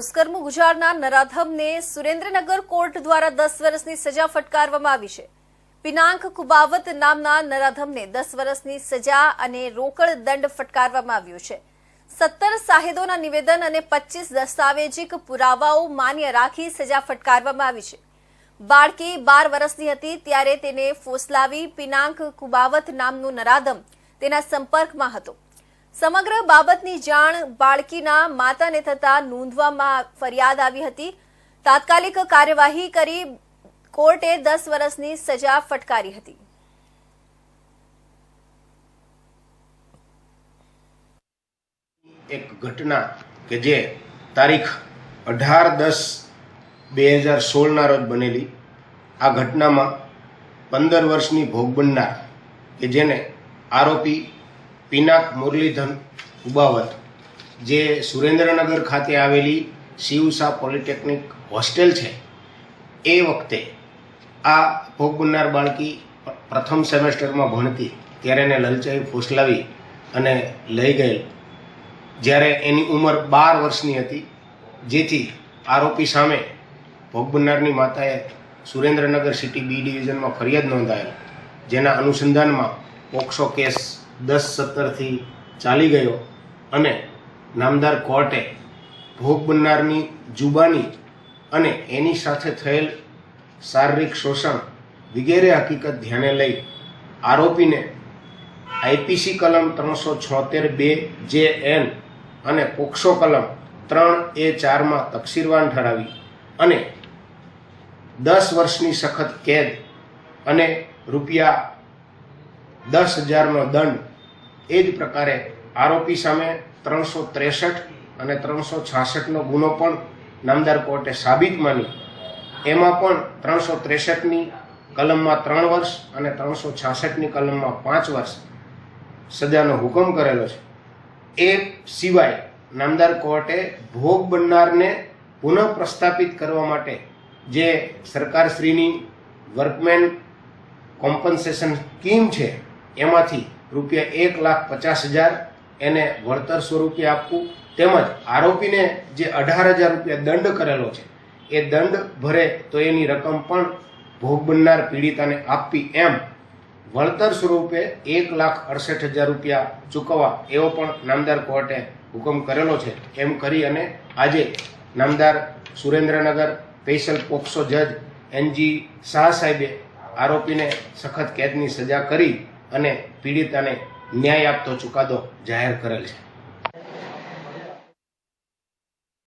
દુષ્કર્મ ગુજારના નરાધમને સુરેન્દ્રનગર કોર્ટ દ્વારા દસ વર્ષની સજા ફટકારવામાં આવી છે. પિનાંક કુબાવત નામના નરાધમને દસ વર્ષની સજા અને રોકડ દંડ ફટકારવામાં આવ્યો છે. સત્તર સાહેદોના નિવેદન અને પચીસ દસ્તાવેજીક પુરાવાઓ માન્ય રાખી સજા ફટકારવામાં આવી છે. બાળકી બાર વર્ષની હતી ત્યારે તેને ફોસલાવી પિનાંક કુબાવત નામનું નરાધમ તેના સંપર્કમાં હતો. સમગ્ર બાબતની જાણ બાળકીના માતાને થતા નોંધવામાં ફરિયાદ આવી હતી. તાત્કાલિક કાર્યવાહી કરી કોર્ટે દસ વર્ષની સજા ફટકારી હતી. એક ઘટના કે જે તારીખ અઢાર દસ બે હજાર સોળના રોજ બનેલી. આ ઘટનામાં પંદર વર્ષની ભોગ બનનાર કે જેને આરોપી પિનાક મુરલીધન ઉબાવત, જે સુરેન્દ્રનગર ખાતે આવેલી શિવસા પોલિટેકનિક હોસ્ટેલ છે. એ વખતે આ ભોગ બાળકી પ્રથમ સેમેસ્ટરમાં ભણતી, ત્યારે એને લલચાઈ ફોસલાવી અને લઈ ગયેલ. જ્યારે એની ઉંમર બાર વર્ષની હતી, જેથી આરોપી સામે ભોગ બનનારની માતાએ સુરેન્દ્રનગર સિટી બી ડિવિઝનમાં ફરિયાદ નોંધાયેલ, જેના અનુસંધાનમાં પોક્સો કેસ દસ સત્તરથી ચાલી ગયો અને નામદાર કોર્ટે ભોગ બનનારની જુબાની અને એની સાથે થયેલ શારીરિક શોષણ વગેરે હકીકત ધ્યાને લઈ આરોપીને આઈપીસી કલમ ત્રણસો છોતેર બે જે એન અને પોક્સો કલમ ત્રણ એ ચારમાં તકસીરવાન ઠરાવી અને દસ વર્ષની સખત કેદ અને રૂપિયા દસ હજારનો દંડ, એ જ પ્રકારે આરોપી સામે ત્રણસો ત્રેસઠ અને ત્રણસો છાસઠનો ગુનો પણ નામદાર કોર્ટે સાબિત માની. એમાં પણ ત્રણસો ત્રેસઠની કલમમાં ત્રણ વર્ષ અને ત્રણસો છાસઠની કલમમાં પાંચ વર્ષ સજાનો હુકમ કરેલો છે. એ સિવાય નામદાર કોર્ટે ભોગ બનનારને પુનઃ પ્રસ્થાપિત કરવા માટે જે સરકારશ્રીની વર્કમેન કોમ્પન્સેશન સ્કીમ છે એમાંથી રૂપિયા એક લાખ પચાસ હજાર એને વળતર સ્વરૂપે આપવું તેમજ આરોપીને જે અઢાર હજાર રૂપિયા દંડ કરેલો છે, એ દંડ ભરે તો એની રકમ પણ ભોગ બનનાર પીડિતાને આપવી એમ વળતર સ્વરૂપે એક લાખ અડસઠ હજાર રૂપિયા ચૂકવવા એવો પણ નામદાર કોર્ટે હુકમ કરેલો છે, એમ કરી અને આજે નામદાર સુરેન્દ્રનગર સ્પેશિયલ પોક્સો જજ એનજી શાહ સાહેબે આરોપીને સખત કેદની સજા કરી અને પીડિતાને ન્યાય આપતો ચુકાદો જાહેર કરેલ છે.